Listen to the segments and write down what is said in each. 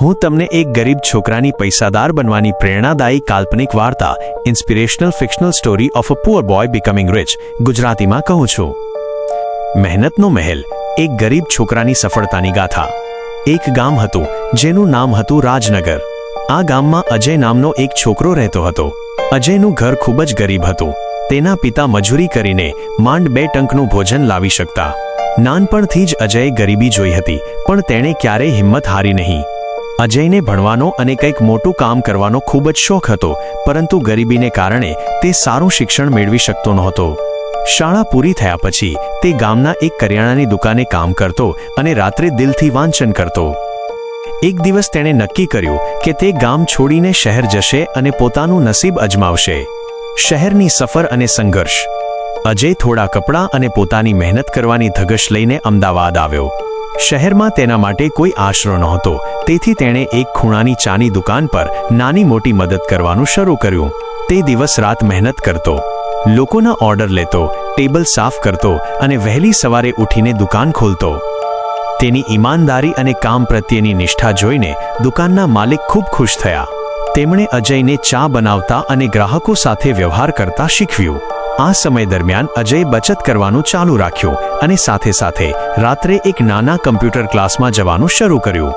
હું તમને એક ગરીબ છોકરાની પૈસાદાર બનવાની પ્રેરણાદાયી કાલ્પનિક વાર્તા inspirational fictional story of a poor boy becoming rich ગુજરાતીમાં કહું છું. મહેનતનો મહેલ, એક ગરીબ છોકરાની સફળતાની ગાથા. એક ગામ હતું, જેનું નામ હતું રાજનગર. આ ગામમાં અજય નામનો એક છોકરો રહેતો હતો. અજયનું ઘર ખૂબ જ ગરીબ હતું. તેના પિતા મજૂરી કરીને માંડ બે ટંકનું ભોજન લાવી શકતા. નાનપણથી જ અજયે ગરીબી જોઈ હતી, પણ તેણે ક્યારેય હિંમત હારી નહીં. અજયને ભણવાનો અને કંઈક મોટું કામ કરવાનો ખૂબ જ શોખ હતો, પરંતુ ગરીબીને કારણે તે સારું શિક્ષણ મેળવી શકતો નહોતો. શાળા પૂરી થયા પછી તે ગામના એક કરિયાણાની દુકાને કામ કરતો અને રાત્રે દિલથી વાંચન કરતો. એક દિવસ તેણે નક્કી કર્યું કે તે ગામ છોડીને શહેર જશે અને પોતાનું નસીબ અજમાવશે. શહેરની સફર અને સંઘર્ષ. અજય થોડા કપડાં અને પોતાની મહેનત કરવાની ધગશ લઈને અમદાવાદ આવ્યો. શહેરમાં તેના માટે કોઈ આશરો નહોતો. તેથી તેણે એક ખૂણાની ચાની દુકાન પર નાની મોટી મદદ કરવાનું શરૂ કર્યું. તે દિવસ રાત મહેનત કરતો, લોકોના ઓર્ડર લેતો, ટેબલ સાફ કરતો અને વહેલી સવારે ઉઠીને દુકાન ખોલતો. તેની ઈમાનદારી અને કામ પ્રત્યેની નિષ્ઠા જોઈને દુકાનના માલિક ખૂબ ખુશ થયા. તેમણે અજયને ચા બનાવતા અને ગ્રાહકો સાથે વ્યવહાર કરતા શીખવ્યું. આ સમય દરમિયાન અજય બચત કરવાનું ચાલુ રાખ્યું અને સાથે સાથે રાત્રે એક નાના કમ્પ્યુટર ક્લાસમાં જવાનું શરૂ કર્યું.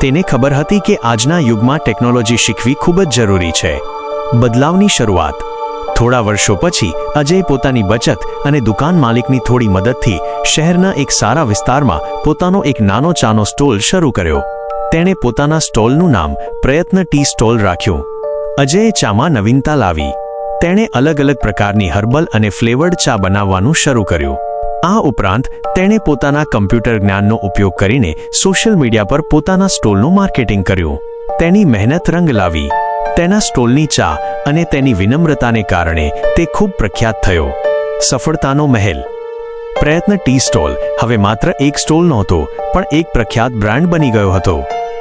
તેને ખબર હતી કે આજના યુગમાં ટેકનોલોજી શીખવી ખૂબ જ જરૂરી છે. બદલાવની શરૂઆત. થોડા વર્ષો પછી અજય પોતાની બચત અને દુકાન માલિકની થોડી મદદથી શહેરના એક સારા વિસ્તારમાં પોતાનો એક નાનો ચાનો સ્ટોલ શરૂ કર્યો. તેણે પોતાના સ્ટોલનું નામ પ્રયત્ન ટી સ્ટોલ રાખ્યું. અજયે ચામાં નવીનતા લાવી. તેણે અલગ અલગ પ્રકારની હર્બલ અને ફ્લેવર્ડ ચા બનાવવાનું શરૂ કર્યું. આ ઉપરાંત, તેણે પોતાના કમ્પ્યુટર જ્ઞાનનો ઉપયોગ કરીને સોશિયલ મીડિયા પર પોતાના સ્ટોલનું માર્કેટિંગ કર્યું. તેની મહેનત રંગ લાવી, તેના સ્ટોલની ચા અને તેની વિનમ્રતાને કારણે તે ખૂબ પ્રખ્યાત થયો. સફળતાનો મહેલ. પ્રયત્ન ટી સ્ટોલ. હવે માત્ર એક સ્ટોલ નહોતો, પણ એક પ્રખ્યાત બ્રાન્ડ બની ગયો હતો.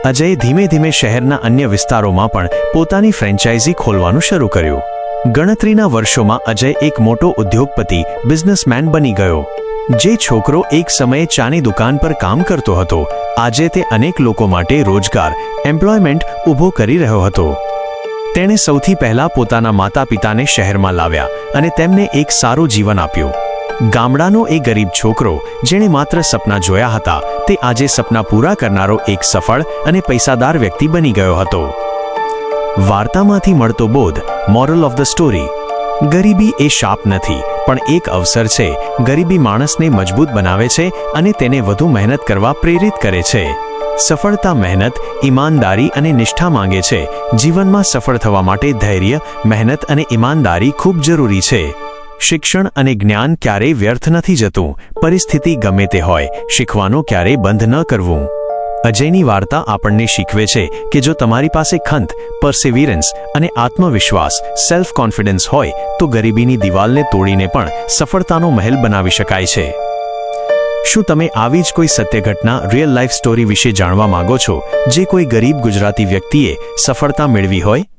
અજયે ધીમે ધીમે શહેરના અન્ય વિસ્તારોમાં પણ પોતાની ફ્રેન્ચાઇઝી ખોલવાનું શરૂ કર્યું. ગણતરીના વર્ષોમાં અજય એક મોટો ઉદ્યોગપતિ, બિઝનેસમેન બની ગયો. જે છોકરો એક સમયે ચાની દુકાન પર કામ કરતો હતો. આજે તે અનેક લોકો માટે રોજગાર, એમ્પ્લોયમેન્ટ ઊભો કરી રહ્યો હતો. તેણે સૌથી પહેલા પોતાના માતા પિતાને શહેરમાં લાવ્યા અને તેમને એક સારું જીવન આપ્યું. ગામડાનો એ ગરીબ છોકરો, જેણે માત્ર સપના જોયા હતા, તે આજે સપના પૂરા કરનારો એક સફળ અને પૈસાદાર વ્યક્તિ બની ગયો હતો. વાર્તામાંથી મળતો બોધ મોરલ ઓફ ધ સ્ટોરી ગરીબી એ શાપ નથી, પણ એક અવસર છે. ગરીબી માણસને મજબૂત બનાવે છે અને તેને વધુ મહેનત કરવા પ્રેરિત કરે છે. સફળતા મહેનત, ઈમાનદારી અને નિષ્ઠા માંગે છે. જીવનમાં સફળ થવા માટે ધૈર્ય, મહેનત અને ઈમાનદારી ખૂબ જરૂરી છે. શિક્ષણ અને જ્ઞાન ક્યારેય વ્યર્થ નથી જતું. પરિસ્થિતિ ગમે તે હોય, શીખવાનું ક્યારેય બંધ ન કરવું. અજયની વાર્તા આપણને શીખવે છે કે જો તમારી પાસે ખંત પરસિવિરન્સ અને આત્મવિશ્વાસ સેલ્ફ કોન્ફિડન્સ હોય, તો ગરીબીની દિવાલને તોડીને પણ સફળતાનો મહેલ બનાવી શકાય છે. શું તમે આવી જ કોઈ સત્ય ઘટના રિયલ લાઈફ સ્ટોરી વિશે જાણવા માંગો છો, જે કોઈ ગરીબ ગુજરાતી વ્યક્તિએ સફળતા મેળવી હોય?